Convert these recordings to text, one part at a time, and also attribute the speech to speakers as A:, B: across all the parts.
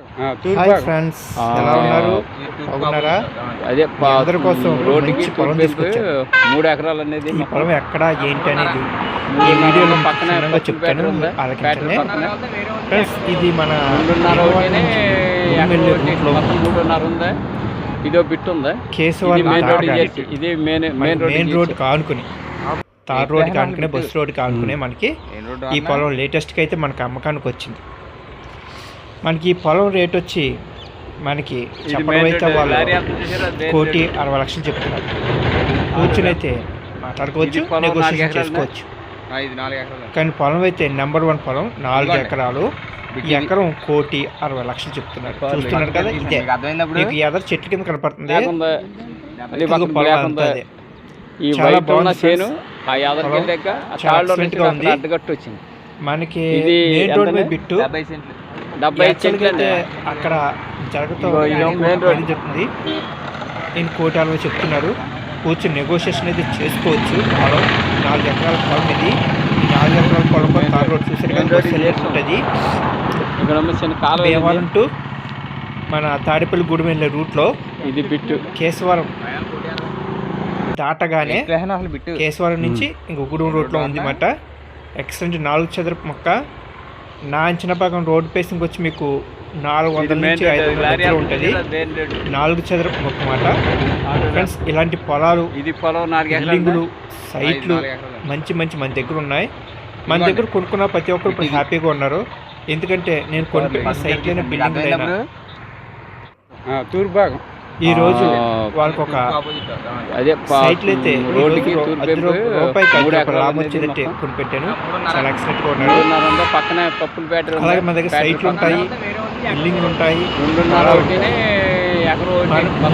A: Hi friends ఎలా ఉన్నారు? బాగున్నారా?
B: అదే
A: మీ అందరి కోసం
B: రోడ్డుకి
A: పొలం.
B: మూడు ఎకరాలు అనేది
A: ఈ పొలం ఎక్కడ ఏంటి అనేది ఈ వీడియోలో
B: పక్కనే
A: చెప్తాను? ఆలకించండి ఫ్రెండ్స్ ఇది మన
B: మూడున్నర ఉందా. ఇదో బిట్ ఉందా? మెయిన్ రోడ్
A: తార్
B: చేసి ఇది main main road
A: main road కానుకుని tar road కానుకునే బస్ రోడ్ కానుకునే మనకి ఈ పొలం లేటెస్ట్కి అయితే మనకి అమ్మకానికి వచ్చింది. మనకి పొలం రేట్ వచ్చి మనకి చెప్పడం అయితే వాళ్ళు కోటి అరవై లక్షలు చెప్తున్నారు. కూర్చుని అయితే మాట్లాడుకోవచ్చు నెగోషియేషన్? చేసుకోవచ్చు. కానీ పొలం అయితే నెంబర్ వన్ పొలం నాలుగు. ఎకరాలు. ఈ ఎకరం కోటి అరవై లక్షలు చెప్తున్నారు. చూస్తున్నారు కదా ఇదే మీకు ఎదర్ చెట్టు కింద కనపడుతుంది.
B: ఈ వైట్ ఉన్న చేను. ఆ
A: మనకి? బిట్టు.
B: డెబ్బై
A: అక్కడ జరుగుతూ. చెప్తుంది. నేను కోటి అరవై చెప్తున్నారు కూర్చొని నెగోషియేషన్ అయితే చేసుకోవచ్చు. పొలం నాలుగు ఎకరాల పొలం ఇది. నాలుగు ఎకరాల పొలం కూడా తార్ రోడ్ చూసారు ఉంటుంది. టు మన తాడేపల్లి గూడెం వెళ్ళే రూట్లో
B: ఇది బిట్టు.
A: కేశవరం దాటగానే
B: బిట్టు.
A: కేశవరం నుంచి ఇంకో గూడెం రోడ్లో ఉంది మాట ఎక్సలెంట్ నాలుగు చదరపు మొక్క. నా అంచనా ప్రకారం రోడ్ పేసింగ్ వచ్చి మీకు నాలుగు వందల నుంచి ఐదు వందల మధ్యలో ఉంటుంది. నాలుగు చదరపు మొక్క మాట. ఫ్రెండ్స్ ఇలాంటి పొలాలు
B: ఇది పొలం
A: బిల్డింగులు సైట్లు మంచి మంచి మన దగ్గర ఉన్నాయి. మన దగ్గర కొనుక్కున్న ప్రతి ఒక్కరు ఇప్పుడు హ్యాపీగా ఉన్నారు. ఎందుకంటే నేను కొనుక్కున్న సైట్లైన బిల్డింగ్ అయినా.
B: తూర్పు భాగం.
A: ఈ రోజు వాళ్ళకి ఒక
B: అదే
A: సైట్లు అయితే
B: రోడ్డుకి
A: రోజు
B: తూర్పు
A: అది
B: వైపు
A: రూ- రూపాయికి ఐదు
B: మూడు
A: రూపాయలు
B: ఎకరాలు
A: లాభం
B: అనేది
A: వచ్చేదంటే
B: మొత్తం.
A: కొనిపెట్టాను చాలా ఎక్సలెంట్గా ఉన్నాడు
B: రెండున్నర ఉందా పక్కనే పప్పుల బ్యాటరీ
A: అలాగే మన దగ్గర సైట్లు ఉంటాయి బిల్డింగ్లు ఉంటాయి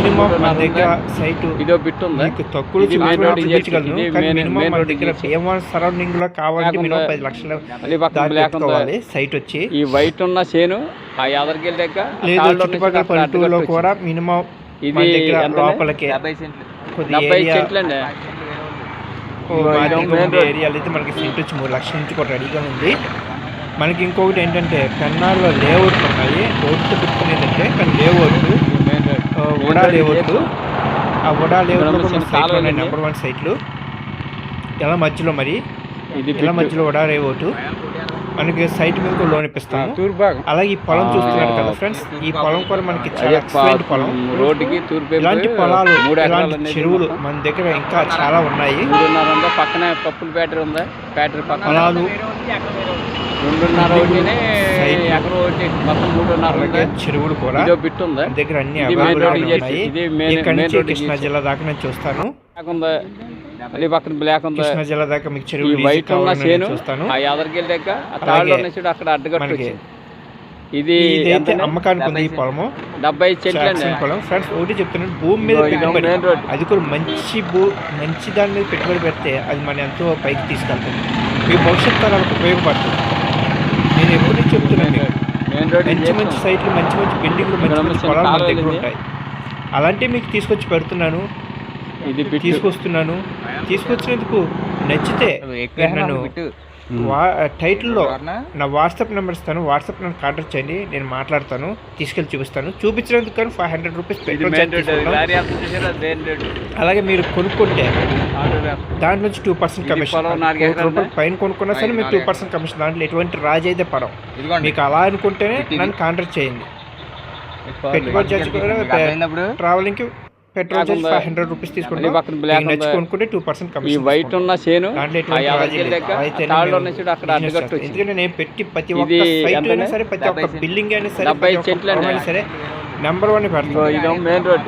A: మినిమం దగ్గర? సైట్
B: ఇదో బిట్ ఉందా
A: మీకు తక్కువ చూపించగలను కానీ మినిమం మన దగ్గర. భీమవరం సరౌండింగ్లో కావాలంటే మినిమం? పది లక్షలు దాటి సైట్ వచ్చి
B: ఈ వైట్ ఉన్న చేను ఆ
A: లేదు చుట్టుపక్కల పల్లెటూరులో కూడా మినిమం
B: ఇది?
A: లోపలికి. కొద్ది
B: డెబ్బై చెట్లు అండి.
A: ఏరియాలో అయితే మనకి సెంట్ వచ్చి మూడు లక్షల నుంచి కూడా రెడీగా ఉంది. మనకి ఇంకొకటి ఏంటంటే పెన్నాల్లో లేఅవుట్లు ఉన్నాయి. రోడ్డు పెట్టుకుని ఏంటంటే కానీ లేఅవుట్లు. ఉడా లేఅవుట్లు. ఆ ఉడా లేఅవుట్లో సైట్లు. నెంబర్ వన్ సైట్లు. ఇలా మధ్యలో మరి?
B: ఇది
A: ఇలా. మధ్యలో ఉడా లేఅవుట్? మనకి సైట్ మీద కూడా లోన్
B: తూర్పు భాగం.
A: అలాగే ఈ పొలం చూస్తున్నారు కదా ఫ్రెండ్స్ ఈ పొలం కూడా మనకి చాలా ఎక్సలెంట్ పొలం.
B: రోడ్డుకి తూర్పు
A: ఇలాంటి పొలాలు ఇలాంటి చెరువులు. మన దగ్గర ఇంకా చాలా ఉన్నాయి.
B: పక్కనే పప్పుల బ్యాటరీ ఉందా? బ్యాటరీ పక్కన.
A: పొలాలు.
B: రెండున్నర ఒకటినే
A: సైట్లు.
B: ఎకరం ఒకటి మొత్తం మూడున్నర
A: చెరువులు కూడా.
B: ఇదో బిట్ ఉందా?
A: దగ్గర అన్ని
B: ఇది
A: కృష్ణా. జిల్లా దాకా నేను చూస్తాను.
B: మళ్ళీ పక్కన బ్లాక్ ఉందా.
A: కృష్ణా జిల్లా దాకా మీకు
B: వైట్ ఉన్న చేను
A: చూస్తాను.
B: ఆ తాళ్ళలో నుంచి అక్కడ అడ్డుగట్టు ఇది?
A: అమ్మకానికి ఉంది ఈ పొలము.
B: డెబ్బై చెట్లు
A: పొలం. ఫ్రెండ్స్ ఒకటి చెప్తున్నాను భూమి మీద పెట్టుబడి
B: మెయిన్ రోడ్.
A: అది కూడా మంచి భూ మంచి దాని మీద పెట్టుబడి పెడితే అది మన ఎంతో పైకి తీసుకెళ్తుంది. మీ భవిష్యత్ తరాలకు ఉపయోగపడుతుంది. నేను ఎప్పటి నుంచి చెప్తున్నాను మంచి. మంచి సైట్లు మంచి మంచి బిల్డింగ్లు మంచి మంచి పొలాలు మన దగ్గర. ఉంటాయి. అలాంటివి మీకు తీసుకొచ్చి పెడుతున్నాను.
B: ఇది.
A: తీసుకొస్తున్నాను. తీసుకొచ్చినందుకు నచ్చితే నన్ను వా టైటిల్లో నా వాట్సాప్ నెంబర్ ఇస్తాను. వాట్సాప్ నన్ను కాంటాక్ట్ చేయండి. నేను మాట్లాడతాను. తీసుకెళ్ళి చూపిస్తాను. చూపించినందుకు కానీ ఫైవ్ హండ్రెడ్ రూపీస్ పెట్రోల్. అలాగే మీరు కొనుక్కుంటే. దాంట్లో నుంచి టూ పర్సెంట్ కమిషన్. రూపాయలు పైన కొనుక్కున్నా సరే మీకు టూ పర్సెంట్ కమిషన్ దాంట్లో ఎటువంటి రాజు అయితే పరం మీకు అలా అనుకుంటేనే నన్ను కాంటాక్ట్ చేయండి. పెట్టుబడి ట్రావెలింగ్కి పెట్రోల్
B: కాకుండా
A: ఫైవ్ హండ్రెడ్ రూపీస్ తీసుకుంటాం
B: బ్లాక్?
A: కొనుక్కుంటే టూ పర్సెంట్
B: ఈ
A: కమిషన్
B: వైట్ ఉన్న చేను అక్కడ
A: ఎందుకంటే నేను పెట్టి ప్రతి ఒక్క సైట్ అయినా? సరే ప్రతి ఒక్క. బిల్డింగ్ అయినా సరే. అయినా సరే నెంబర్ వన్ పెడతాను
B: మెయిన్ రోడ్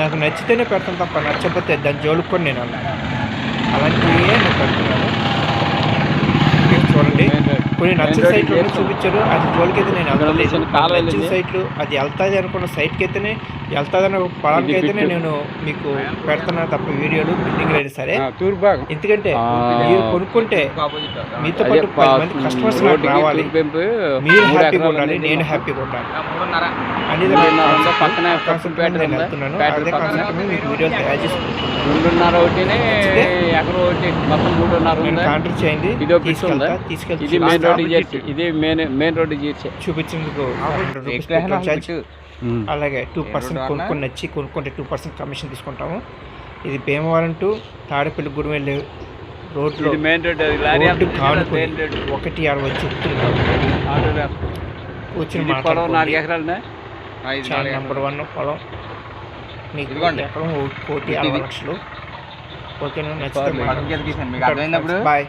A: నాకు నచ్చితేనే పెడతాను తప్ప నచ్చకపోతే దాని జోలికి కూడా నేను అన్నా అలాంటివే నేను పెడుతున్నాను చూడండి. కొన్ని నచ్చిన సైట్లు. చూపించారు అది జోలికి అయితే నేను
B: కాలువ
A: నచ్చిన. సైట్లు అది వెళ్తాది అనుకున్న సైట్కి అయితేనే వెళ్తాది అన్న పొలానికి
B: బిట్టు.
A: నేను మీకు పెడుతున్నాను తప్ప వీడియోలు బిల్డింగ్ అయినా సరే. ఎందుకంటే మీరు కొనుక్కుంటే మీతో పాటు పది మంది కస్టమర్స్ నాకు రావాలి. మీరు హ్యాపీగా ఉండాలి నేను. హ్యాపీగా ఉండాలి. అనేది.
B: పక్కనే
A: నేను
B: ఉందా?
A: వెళ్తున్నాను.
B: బ్యాటరీ
A: అదే
B: పక్కనే.
A: కాన్సెప్ట్ మీద మీకు వీడియోలు తయారు చేసుకుంటున్నాను.
B: రెండున్నర ఒకటినే? ఎకరం ఒకటి మొత్తం మూడున్నర
A: చేయండి.
B: ఇదో
A: తీసుకెళ్తా
B: ఇది మెయిన్ రోడ్ ఇది మెయిన్ మెయిన్ రోడ్
A: చూపించేందుకు
B: ఉమ్.
A: అలాగే టూ పర్సెంట్? కొనుక్కొని నచ్చి కొనుక్కుంటే టూ పర్సెంట్ కమిషన్ తీసుకుంటాము. ఇది భీమవరం టు తాడేపల్లి గుడి వెళ్ళే రోడ్లో రోడ్డు కానుకొని ఒకటి అరవై
B: రాస్తా.
A: కూర్చుని మాట్లాడుకోండి. చాలా నెంబర్ వన్ పొలం. మీకు
C: ఇదిగోండి.
A: ఎకరం కోటి అరవై లక్షలు. ఓకేనా? నచ్చితే
C: అర్థమైనప్పుడు
A: బాయ్